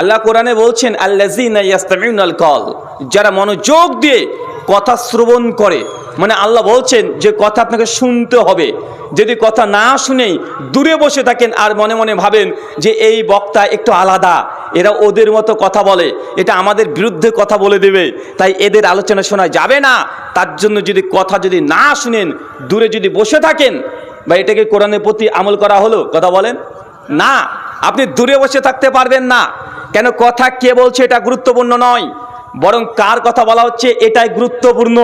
আল্লাহ কোরআনে বলছেন ইয়াস্তামিউনাল কল যারা মনোযোগ দিয়ে কথা শ্রবণ করে মানে আল্লাহ বলছেন যে কথা আপনাকে শুনতে হবে। যদি কথা না শুনেই দূরে বসে থাকেন আর মনে মনে ভাবেন যে এই বক্তা একটু আলাদা, এরা ওদের মতো কথা বলে, এটা আমাদের বিরুদ্ধে কথা বলে দেবে, তাই এদের আলোচনা শোনা যাবে না। তার জন্য যদি কথা যদি না শুনেন, দূরে যদি বসে থাকেন, বা এটাকে কোরআনের প্রতি আমল করা হলো, কথা বলেন, না, আপনি দূরে বসে থাকতে পারবেন না। কেন কথা কে বলছে এটা গুরুত্বপূর্ণ নয়, বরং কার কথা বলা হচ্ছে এটাই গুরুত্বপূর্ণ।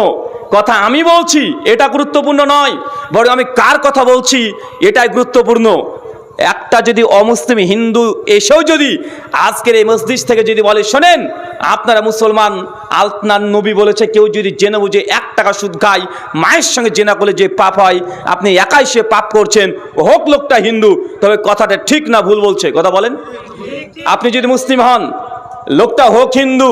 কথা আমি বলছি এটা গুরুত্বপূর্ণ নয়, বরং আমি কার কথা বলছি এটাই গুরুত্বপূর্ণ। একটা যদি অমুসলিম হিন্দু এসেও যদি আজকের এই মসজিদ থেকে যদি বলে, শোনেন, আপনারা মুসলমান, আলতনার নবী বলেছে, কেউ যদি জেনে বুঝে এক টাকা সুদ খায়, মায়ের সঙ্গে জেনা করলে যে পাপ হয়, আপনি একাই সে পাপ করছেন, হোক লোকটা হিন্দু, তবে কথাটা ঠিক না, ভুল বলছে। কথা বলেন। আপনি যদি মুসলিম হন, লোকটা হোক হিন্দু,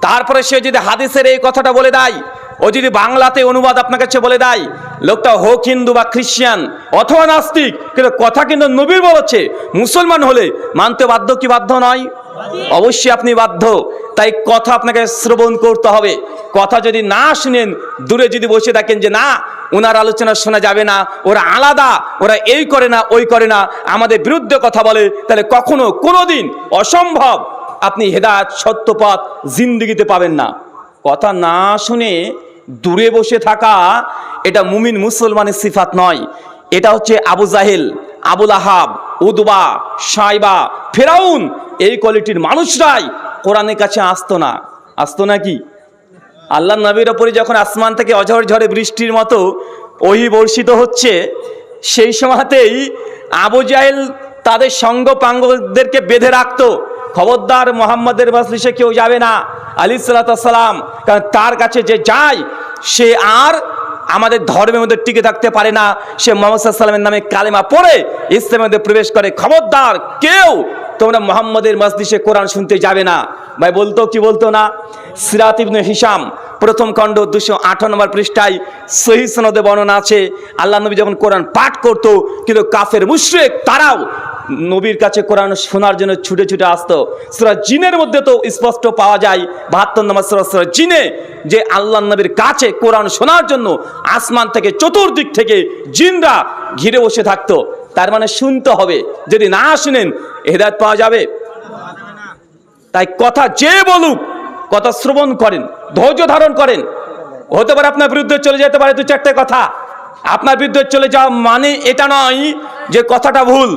তারপরে সে যদি হাদিসের এই কথাটা বলে দেয় ও যদি বাংলাতে অনুবাদ আপনার কাছে বলে দেয়, লোকটা হোক হিন্দু বা খ্রিস্টান অথবা নাস্তিক, কিন্তু কথা কিন্তু নবীর বলেছে, মুসলমান হলে মানতে বাধ্য কি বাধ্য নয়? অবশ্যই আপনি বাধ্য। তাই কথা আপনাকে শ্রবণ করতে হবে। কথা যদি না শুনেন, দূরে যদি বসে থাকেন যে না ওনার আলোচনা শোনা যাবে না, ওরা আলাদা, ওরা এই করে না, ওই করে না, আমাদের বিরুদ্ধে কথা বলে, তাহলে কখনো, কোনোদিন অসম্ভব আপনি হেদায়ত, সত্যপথ, জিন্দিগিতে পাবেন না। কথা না শুনে দূরে বসে থাকা, এটা মুমিন মুসলমানের সিফাত নয়। এটা হচ্ছে আবু জাহেল আবুল আহাব উদবা, সাইবা, ফেরাউন, এই কোয়ালিটির মানুষরাই কোরআনের কাছে আসতো না। আসতো না কি আল্লাহ নবীর ওপরে যখন আসমান থেকে অঝর ঝড়ে বৃষ্টির মতো ওহি বর্ষিত হচ্ছে, সেই সময়তেই আবু জাহেল তাদের সঙ্গ পাঙ্গদেরকে বেঁধে রাখতো। খবরদার মোহাম্মদের মজলিসে কেউ যাবে না। আলী সাল্লাম কারণ তার কাছে যে যায়, সে আর আমাদের ধর্মের মধ্যে টিকে থাকতে পারে না। সে মোহাম্মদ সাল্লামের নামে কালেমা পড়ে ইসলামের মধ্যে প্রবেশ করে। খবরদার কেউ তোমরা মোহাম্মদের মজলিসে কোরআন শুনতে যাবে না। ভাই, বলতো কি বলতো না? সিরাত ইবনে হিসাম প্রথম খণ্ড দুশো আঠারো নম্বর পৃষ্ঠায় সহি সনদে বর্ণনা আছে, আল্লাহ নবী যখন কোরআন পাঠ করতো, কিন্তু কাফের মুশরিক তারাও নবীর কাছে কোরআন শোনার জন্য ছুটে ছুটে আসতো। সুরা জিনের মধ্যে তো স্পষ্ট পাওয়া যায়, বাহাত্তর নম্বর সুরা সুরা জিনে যে আল্লাহ নবীর কাছে কোরআন শোনার জন্য আসমান থেকে চতুর্দিক থেকে জিনরা ঘিরে বসে থাকতো। তার মানে শুনতে হবে, যদি না শুনেন হেদায়ত পাওয়া যাবে। তাই কথা যে বলুক, কথা শ্রবণ করেন, ধৈর্য ধারণ করেন। হতে পারে আপনার বিরুদ্ধে চলে যেতে পারে দু চারটে কথা। আপনার বিরুদ্ধে চলে যাওয়া মানে এটা নয় যে কথাটা ভুল।